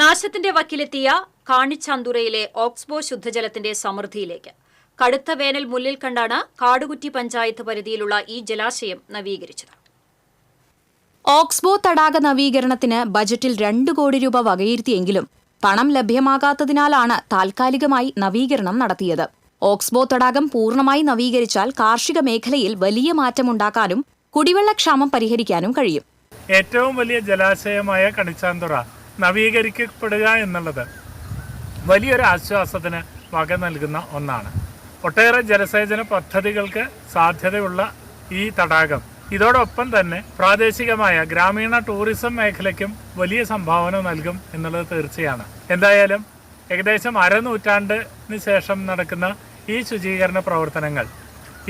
നാശത്തിന്റെ വക്കിലെത്തിയ കാണിച്ചാന്തുറയിലെ ഓക്സ്ബോ ശുദ്ധജലത്തിന്റെ സമൃദ്ധിയിലേക്ക്. കടുത്ത വേനൽ മുല്ലിൽ കണ്ടാണ് കാടുകുറ്റി പഞ്ചായത്ത് പരിധിയിലുള്ള ഈ ജലാശയം നവീകരിച്ചത്. ഓക്സ്ബോ തടാക നവീകരണത്തിന് ബജറ്റിൽ രണ്ട് കോടി രൂപ വകയിരുത്തിയെങ്കിലും പണം ലഭ്യമാകാത്തതിനാലാണ് താൽക്കാലികമായി നവീകരണം നടത്തിയത്. ഓക്സ്ബോ തടാകം പൂർണമായി നവീകരിച്ചാൽ കാർഷിക മേഖലയിൽ വലിയ മാറ്റമുണ്ടാക്കാനും കുടിവെള്ളക്ഷാമം പരിഹരിക്കാനും കഴിയും. ഏറ്റവും വലിയ ജലാശയമായ കണിച്ചാന്തുറ നവീകരിക്കപ്പെടുക എന്നുള്ളത് വലിയൊരു ആശ്വാസത്തിന് വക നൽകുന്ന ഒന്നാണ്. ഒട്ടേറെ ജലസേചന പദ്ധതികൾക്ക് സാധ്യതയുള്ള ഈ തടാകം. ഇതോടൊപ്പം തന്നെ പ്രാദേശികമായ ഗ്രാമീണ ടൂറിസം മേഖലയ്ക്കും വലിയ സംഭാവന നൽകും എന്നുള്ളത് തീർച്ചയാണ്. എന്തായാലും ഏകദേശം അരനൂറ്റാണ്ടിന് ശേഷം നടക്കുന്ന ഈ ശുചീകരണ പ്രവർത്തനങ്ങൾ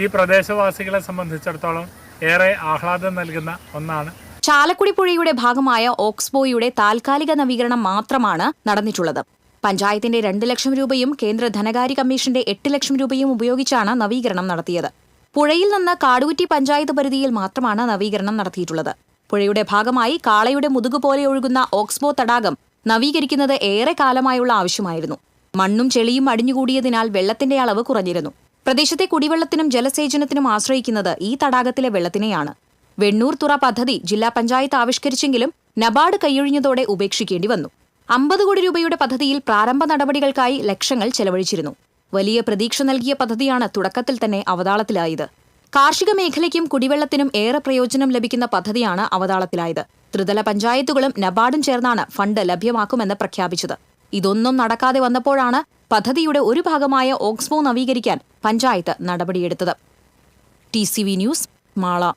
ഈ പ്രദേശവാസികളെ സംബന്ധിച്ചിടത്തോളം ഏറെ ആഹ്ലാദം നൽകുന്ന ഒന്നാണ്. ചാലക്കുടി പുഴയുടെ ഭാഗമായ ഓക്സ്ബോയുടെ താൽക്കാലിക നവീകരണം മാത്രമാണ് നടന്നിട്ടുള്ളത്. പഞ്ചായത്തിന്റെ രണ്ട് ലക്ഷം രൂപയും കേന്ദ്ര ധനകാര്യ കമ്മീഷന്റെ എട്ട് ലക്ഷം രൂപയും ഉപയോഗിച്ചാണ് നവീകരണം നടത്തിയത്. പുഴയിൽ നിന്ന് കാടുകുറ്റി പഞ്ചായത്ത് പരിധിയിൽ മാത്രമാണ് നവീകരണം നടത്തിയിട്ടുള്ളത്. പുഴയുടെ ഭാഗമായി കാളയുടെ മുതുകു പോലെ ഒഴുകുന്ന ഓക്സ്ബോ തടാകം നവീകരിക്കുന്നത് ഏറെ കാലമായുള്ള ആവശ്യമായിരുന്നു. മണ്ണും ചെളിയും അടിഞ്ഞുകൂടിയതിനാൽ വെള്ളത്തിന്റെ അളവ് കുറഞ്ഞിരുന്നു. പ്രദേശത്തെ കുടിവെള്ളത്തിനും ജലസേചനത്തിനും ആശ്രയിക്കുന്നത് ഈ തടാകത്തിലെ വെള്ളത്തിനെയാണ്. വെണ്ണൂർ തുറ പദ്ധതി ജില്ലാ പഞ്ചായത്ത് ആവിഷ്കരിച്ചെങ്കിലും നബാർഡ് കൈയൊഴിഞ്ഞതോടെ ഉപേക്ഷിക്കേണ്ടി വന്നു. അമ്പത് കോടി രൂപയുടെ പദ്ധതിയിൽ പ്രാരംഭ നടപടികൾക്കായി ലക്ഷങ്ങൾ ചെലവഴിച്ചിരുന്നു. വലിയ പ്രതീക്ഷ നൽകിയ പദ്ധതിയാണ് തുടക്കത്തിൽ തന്നെ അവതാളത്തിലായത്. കാർഷിക മേഖലയ്ക്കും കുടിവെള്ളത്തിനും ഏറെ പ്രയോജനം ലഭിക്കുന്ന പദ്ധതിയാണ് അവതാളത്തിലായത്. ത്രിതല പഞ്ചായത്തുകളും നബാർഡും ചേർന്നാണ് ഫണ്ട് ലഭ്യമാക്കുമെന്ന് പ്രഖ്യാപിച്ചത്. ഇതൊന്നും നടക്കാതെ വന്നപ്പോഴാണ് പദ്ധതിയുടെ ഒരു ഭാഗമായ ഓക്സ്ബോ നവീകരിക്കാൻ പഞ്ചായത്ത് നടപടിയെടുത്തത്. T news Mala.